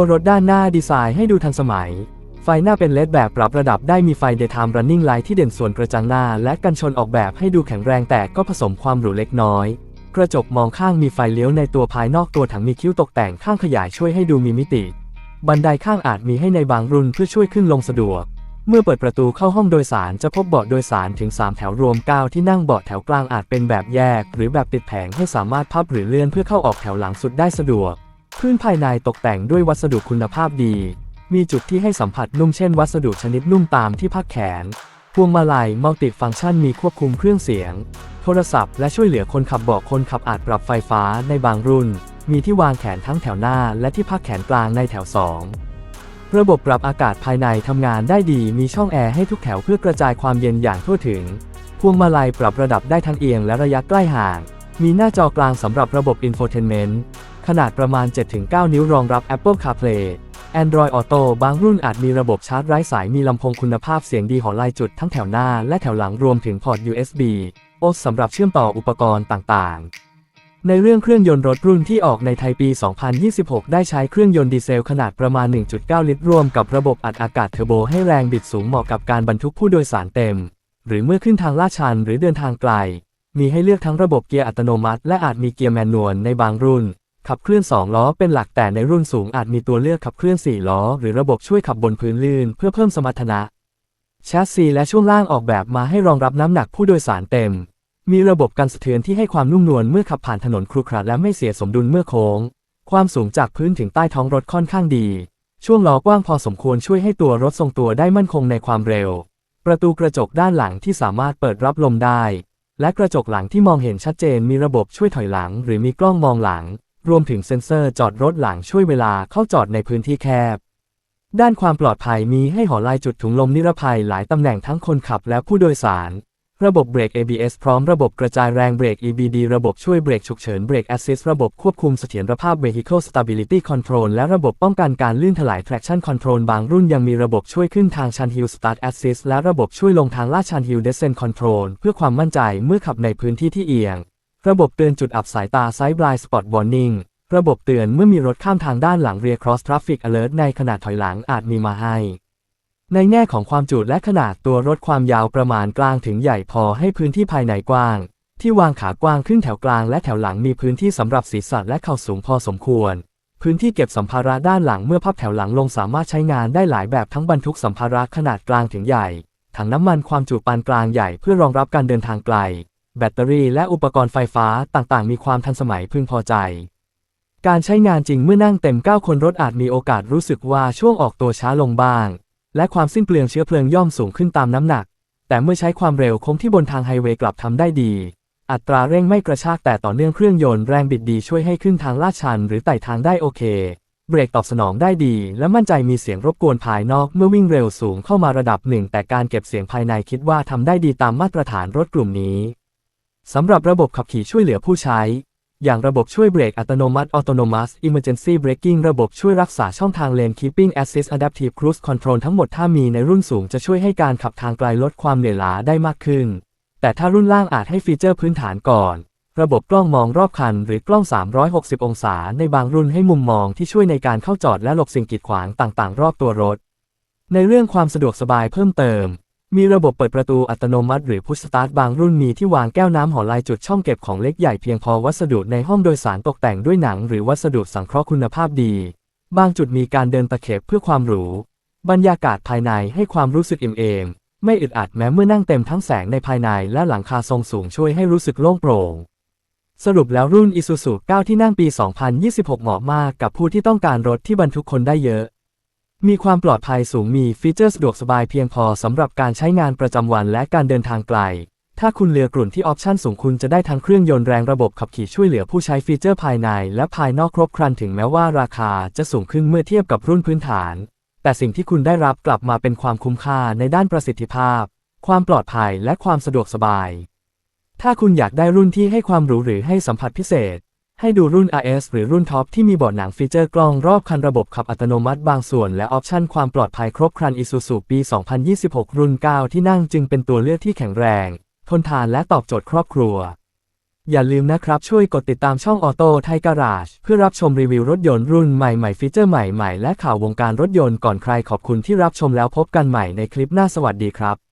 ตัวรถด้านหน้าดีไซน์ให้ดูทันสมัย ไฟหน้าเป็นเลดแบบปรับระดับได้มีไฟ Daytime Running Light ที่เด่นส่วนกระจังหน้า และกันชนออกแบบให้ดูแข็งแรงแต่ก็ผสมความหรูเล็กน้อย กระจกมองข้างมีไฟเลี้ยวในตัวภายนอกตัวถังมีคิ้วตกแต่งข้างขยายช่วยให้ดูมีมิติ บันไดข้างอาจมีให้ในบางรุ่นเพื่อช่วยขึ้นลงสะดวกเมื่อเปิดประตูเข้าห้องโดยสารจะพบเบาะโดยสารถึง 3 แถวรวม 9 ที่นั่งเบาะแถวกลางอาจเป็นแบบแยก หรือแบบติดแผงให้สามารถพับหรือเลื่อนเพื่อเข้าออกแถวหลังสุดได้สะดวก พื้นภายในตกแต่งด้วยวัสดุคุณภาพดี มีจุดที่ให้สัมผัสนุ่มเช่นวัสดุชนิดนุ่มตามที่พักแขน พวงมาลัยมัลติฟังก์ชันมีควบคุมเครื่องเสียง โทรศัพท์และช่วยเหลือคนขับบาะคนขับอาจปรับไฟฟ้าในบางรุ่น มีที่วางแขนทั้งแถวหน้า และที่พักแขนกลางในแถว 2 ระบบปรับอากาศภายในทำงานได้ดี มีช่องแอร์ให้ทุกแถวเพื่อกระจายความเย็นอย่างทั่วถึง พวงมาลัยปรับระดับได้ทั้งเอียงและระยะใกล้ห่าง มีหน้าจอกลางสำหรับระบบ Infotainment ขนาดประมาณ 7-9 นิ้วรองรับ Apple CarPlay Android Auto บางรุ่นอาจมีระบบชาร์จไร้สายมีลำโพงคุณภาพเสียงดีหอลายจุดทั้งแถวหน้าและแถวหลังรวมถึงพอร์ต USB OS สำหรับเชื่อมต่ออุปกรณ์ต่างๆ ในเรื่องเครื่องยนต์รถรุ่นที่ออกในไทยปี 2026 ได้ใช้เครื่องยนต์ดีเซลขนาดประมาณ 1.9 ลิตรรวมกับระบบอัดอากาศเทอร์โบให้แรงบิดสูงเหมาะกับการบรรทุกผู้โดยสารเต็ม หรือเมื่อขึ้นทางลาดชันหรือเดินทางไกล มีให้เลือกทั้งระบบเกียร์อัตโนมัติ และอาจมีเกียร์แมนนวลในบางรุ่น ขับเคลื่อน 2 ล้อเป็นหลักแต่ในรุ่นสูงอาจมีตัวเลือกขับเคลื่อน 4 ล้อ หรือระบบช่วยขับบนพื้นลื่นเพื่อเพิ่มสมรรถนะแชสซีและช่วงล่างออกแบบมาให้รองรับน้ำหนักผู้โดยสารเต็ม มีระบบกันสะเทือนที่ให้ความนุ่มนวลเมื่อขับผ่านถนนครุขระและไม่เสียสมดุลเมื่อโค้ง ความสูงจากพื้นถึงใต้ท้องรถค่อนข้างดี ช่วงล้อกว้างพอสมควรช่วยให้ตัวรถทรงตัวได้มั่นคงในความเร็ว ประตูกระจกด้านหลังที่สามารถเปิดรับลมได้ และกระจกหลังที่มองเห็นชัดเจนมีระบบช่วยถอยหลัง หรือมีกล้องมองหลัง รวมถึงเซ็นเซอร์จอดรถหลังช่วยเวลาเข้าจอดในพื้นที่แคบ ด้านความปลอดภัยมีให้หอลายจุดถุงลมนิรภัยหลายตำแหน่งทั้งคนขับและผู้โดยสาร ระบบเบรก ABS พร้อมระบบกระจายแรงเบรก EBD ระบบช่วยเบรกฉุกเฉินเบรก Assist ระบบควบคุมเสถียรภาพ Vehicle Stability Control และระบบป้องกันการลื่นถลาย Traction Control บางรุ่นยังมีระบบช่วยขึ้นทางชัน Hill Start Assist และระบบช่วยลงทางลาดชัน Hill Descent Control เพื่อความมั่นใจเมื่อขับในพื้นที่ที่เอียง ระบบเตือนจุดอับสายตา Side Blind Spot Warning ระบบเตือนเมื่อมีรถข้ามทางด้านหลัง Rear Cross Traffic Alert ในขณะถอยหลังอาจมีมาให้ ในแง่ของความจุและขนาดตัวรถความยาวประมาณกลางถึงใหญ่พอให้พื้นที่ภายในกว้าง ที่วางขากว้างขึ้นแถวกลางและแถวหลังมีพื้นที่สำหรับศีรษะและเข่าสูงพอสมควร พื้นที่เก็บสัมภาระด้านหลังเมื่อพับแถวหลังลงสามารถใช้งานได้หลายแบบทั้งบรรทุกสัมภาระขนาดกลางถึงใหญ่ถังน้ำมันความจุปานกลางใหญ่เพื่อรองรับการเดินทางไกล แบตเตอรี่และอุปกรณ์ไฟฟ้าต่างๆ มีความทันสมัยพึงพอใจ การใช้งานจริงเมื่อนั่งเต็ม 9 คนรถอาจมีโอกาสรู้สึกว่าช่วงออกตัวช้าลงบ้าง และความสิ้นเปลืองเชื้อเพลิงย่อมสูงขึ้นตามน้ำหนัก แต่เมื่อใช้ความเร็วคงที่บนทางไฮเวย์กลับทำได้ดี อัตราเร่งไม่กระชากแต่ต่อเนื่องเครื่องยนต์แรงบิดดีช่วยให้ขึ้นทางลาดชันหรือไต่ทางได้โอเค เบรกตอบสนองได้ดี และมั่นใจมีเสียงรบกวนภายนอกเมื่อวิ่งเร็วสูงเข้ามาระดับหนึ่งแต่การเก็บเสียงภายในคิดว่าทำได้ดีตามมาตรฐานรถกลุ่มนี้ สำหรับระบบขับขี่ช่วยเหลือผู้ใช้ อย่างระบบช่วยเบรกอัตโนมัติ Autonomous Emergency Braking ระบบช่วยรักษาช่องทางเลน Keeping Assist Adaptive Cruise Control ทั้งหมดถ้ามีในรุ่นสูงจะช่วยให้การขับทางไกลลดความเหนื่อยล้าได้มากขึ้น แต่ถ้ารุ่นล่างอาจให้ฟีเจอร์พื้นฐานก่อน ระบบกล้องมองรอบคัน หรือกล้อง 360 องศา ในบางรุ่นให้มุมมองที่ช่วยในการเข้าจอดและหลบสิ่งกีดขวางต่างๆ รอบตัวรถ ในเรื่องความสะดวกสบายเพิ่มเติม มีระบบเปิดประตูอัตโนมัติหรือพุชสตาร์ทบางรุ่นมีที่วางแก้วน้ำหอลายจุดช่องเก็บของเล็กใหญ่เพียงพอวัสดุในห้องโดยสารตกแต่งด้วยหนังหรือวัสดุสังเคราะห์คุณภาพดี บางจุดมีการเดินตะเข็บเพื่อความหรู บรรยากาศภายในให้ความรู้สึกอิ่มเอม ไม่อึดอัดแม้เมื่อนั่งเต็มทั้งแสงในภายในและหลังคาทรงสูงช่วยให้รู้สึกโล่งโปร่ง สรุปแล้วรุ่น Isuzu 9 ที่นั่งปี 2026 เหมาะมากกับผู้ที่ต้องการรถที่บรรทุกคนได้เยอะ มีความปลอดภัยสูงมีฟีเจอร์สะดวกสบายเพียงพอสำหรับการใช้งานประจำวันและการเดินทางไกล ถ้าคุณเลือกรุ่นที่ออปชั่นสูงคุณจะได้ทั้งเครื่องยนต์แรงระบบขับขี่ช่วยเหลือผู้ใช้ฟีเจอร์ภายในและภายนอกครบครันถึงแม้ว่าราคาจะสูงขึ้นเมื่อเทียบกับรุ่นพื้นฐาน แต่สิ่งที่คุณได้รับกลับมาเป็นความคุ้มค่าในด้านประสิทธิภาพ ความปลอดภัยและความสะดวกสบาย ถ้าคุณอยากได้รุ่นที่ให้ความหรูหรือให้สัมผัสพิเศษ ให้ดูรุ่น RS หรือรุ่นท็อปที่มีบาะหนังฟีเจอร์กล้องรอบคันระบบขับอัตโนมัติบางส่วนและออปชันความปลอดภัยครบครัน Isuzu ปี 2026 รุ่น 9 ที่นั่งจึงเป็นตัวเลือกที่แข็งแรง ทนทานและตอบโจทย์ครอบครัว อย่าลืมนะครับ ช่วยกดติดตามช่องออโต้ไทยการาจเพื่อรับชมรีวิวรถยนต์รุ่นใหม่ๆฟีเจอร์ใหม่ๆ และข่าววงการรถยนต์ก่อนใครขอบคุณที่รับชมแล้วพบกันใหม่ในคลิปหน้าสวัสดีครับ